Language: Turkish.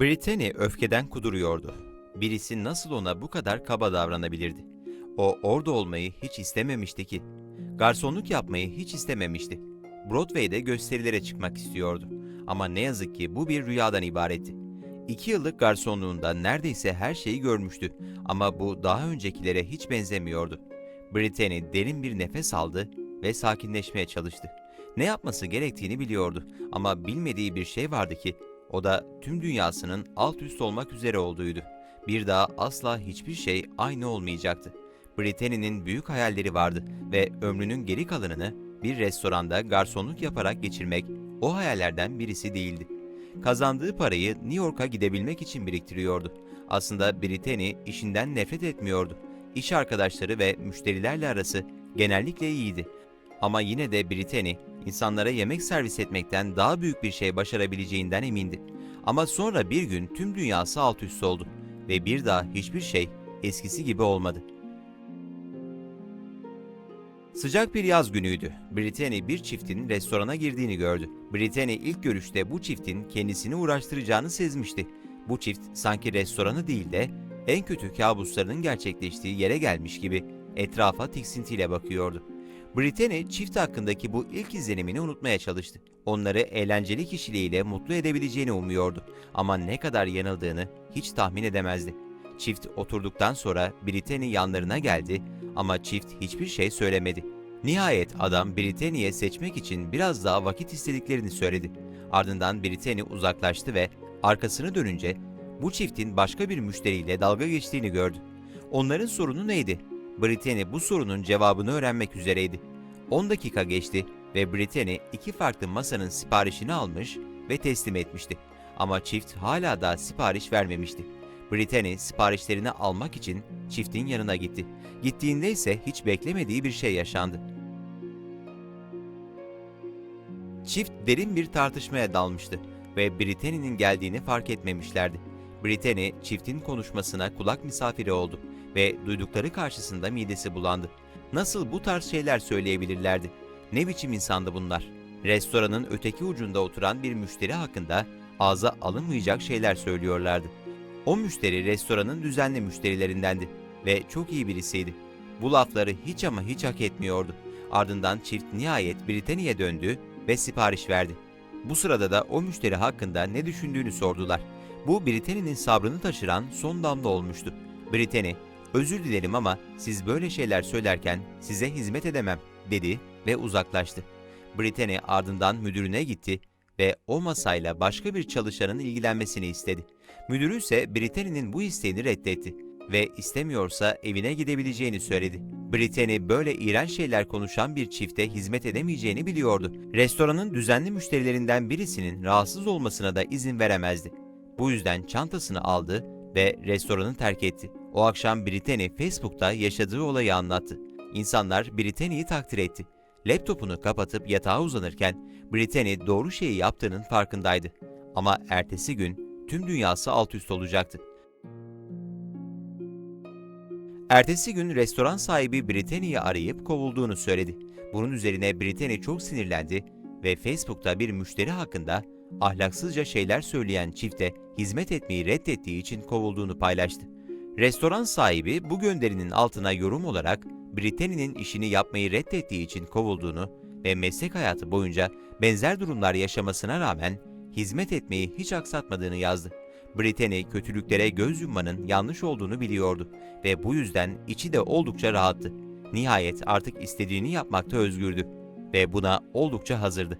Brittany öfkeden kuduruyordu. Birisi nasıl ona bu kadar kaba davranabilirdi? O orada olmayı hiç istememişti ki. Garsonluk yapmayı hiç istememişti. Broadway'de gösterilere çıkmak istiyordu. Ama ne yazık ki bu bir rüyadan ibaretti. İki yıllık garsonluğunda neredeyse her şeyi görmüştü ama bu daha öncekilere hiç benzemiyordu. Brittany derin bir nefes aldı ve sakinleşmeye çalıştı. Ne yapması gerektiğini biliyordu ama bilmediği bir şey vardı ki o da tüm dünyasının alt üst olmak üzere olduğuydu. Bir daha asla hiçbir şey aynı olmayacaktı. Brittany'nin büyük hayalleri vardı ve ömrünün geri kalanını bir restoranda garsonluk yaparak geçirmek o hayallerden birisi değildi. Kazandığı parayı New York'a gidebilmek için biriktiriyordu. Aslında Brittany işinden nefret etmiyordu. İş arkadaşları ve müşterilerle arası genellikle iyiydi. Ama yine de Brittany, insanlara yemek servis etmekten daha büyük bir şey başarabileceğinden emindi. Ama sonra bir gün tüm dünyası alt üst oldu ve bir daha hiçbir şey eskisi gibi olmadı. Sıcak bir yaz günüydü. Brittany bir çiftin restorana girdiğini gördü. Brittany ilk görüşte bu çiftin kendisini uğraştıracağını sezmişti. Bu çift sanki restoranı değil de en kötü kabuslarının gerçekleştiği yere gelmiş gibi etrafa tiksintiyle bakıyordu. Brittany çift hakkındaki bu ilk izlenimini unutmaya çalıştı. Onları eğlenceli kişiliğiyle mutlu edebileceğini umuyordu ama ne kadar yanıldığını hiç tahmin edemezdi. Çift oturduktan sonra Brittany yanlarına geldi ama çift hiçbir şey söylemedi. Nihayet adam Brittany'ye seçmek için biraz daha vakit istediklerini söyledi. Ardından Brittany uzaklaştı ve arkasını dönünce bu çiftin başka bir müşteriyle dalga geçtiğini gördü. Onların sorunu neydi? Brittany bu sorunun cevabını öğrenmek üzereydi. 10 dakika geçti ve Brittany iki farklı masanın siparişini almış ve teslim etmişti. Ama çift hala da sipariş vermemişti. Brittany siparişlerini almak için çiftin yanına gitti. Gittiğinde ise hiç beklemediği bir şey yaşandı. Çift derin bir tartışmaya dalmıştı ve Brittany'nin geldiğini fark etmemişlerdi. Brittany çiftin konuşmasına kulak misafiri oldu ve duydukları karşısında midesi bulandı. Nasıl bu tarz şeyler söyleyebilirlerdi? Ne biçim insandı bunlar? Restoranın öteki ucunda oturan bir müşteri hakkında ağza alınmayacak şeyler söylüyorlardı. O müşteri restoranın düzenli müşterilerindendi ve çok iyi birisiydi. Bu lafları hiç ama hiç hak etmiyordu. Ardından çift nihayet Britannia'ya döndü ve sipariş verdi. Bu sırada da o müşteri hakkında ne düşündüğünü sordular. Bu Britannia'nın sabrını taşıran son damla olmuştu. Britannia, özür dilerim ama siz böyle şeyler söylerken size hizmet edemem dedi ve uzaklaştı. Britannia ardından müdürüne gitti ve o masayla başka bir çalışanın ilgilenmesini istedi. Müdürü ise Britannia'nın bu isteğini reddetti ve istemiyorsa evine gidebileceğini söyledi. Brittany böyle iğrenç şeyler konuşan bir çifte hizmet edemeyeceğini biliyordu. Restoranın düzenli müşterilerinden birisinin rahatsız olmasına da izin veremezdi. Bu yüzden çantasını aldı ve restoranı terk etti. O akşam Brittany Facebook'ta yaşadığı olayı anlattı. İnsanlar Brittany'yi takdir etti. Laptopunu kapatıp yatağa uzanırken Brittany doğru şeyi yaptığının farkındaydı. Ama ertesi gün tüm dünyası alt üst olacaktı. Ertesi gün restoran sahibi Brittany'yi arayıp kovulduğunu söyledi. Bunun üzerine Brittany çok sinirlendi ve Facebook'ta bir müşteri hakkında ahlaksızca şeyler söyleyen çifte hizmet etmeyi reddettiği için kovulduğunu paylaştı. Restoran sahibi bu gönderinin altına yorum olarak Brittany'nin işini yapmayı reddettiği için kovulduğunu ve meslek hayatı boyunca benzer durumlar yaşamasına rağmen hizmet etmeyi hiç aksatmadığını yazdı. Brittany kötülüklere göz yummanın yanlış olduğunu biliyordu ve bu yüzden içi de oldukça rahattı. Nihayet artık istediğini yapmakta özgürdü ve buna oldukça hazırdı.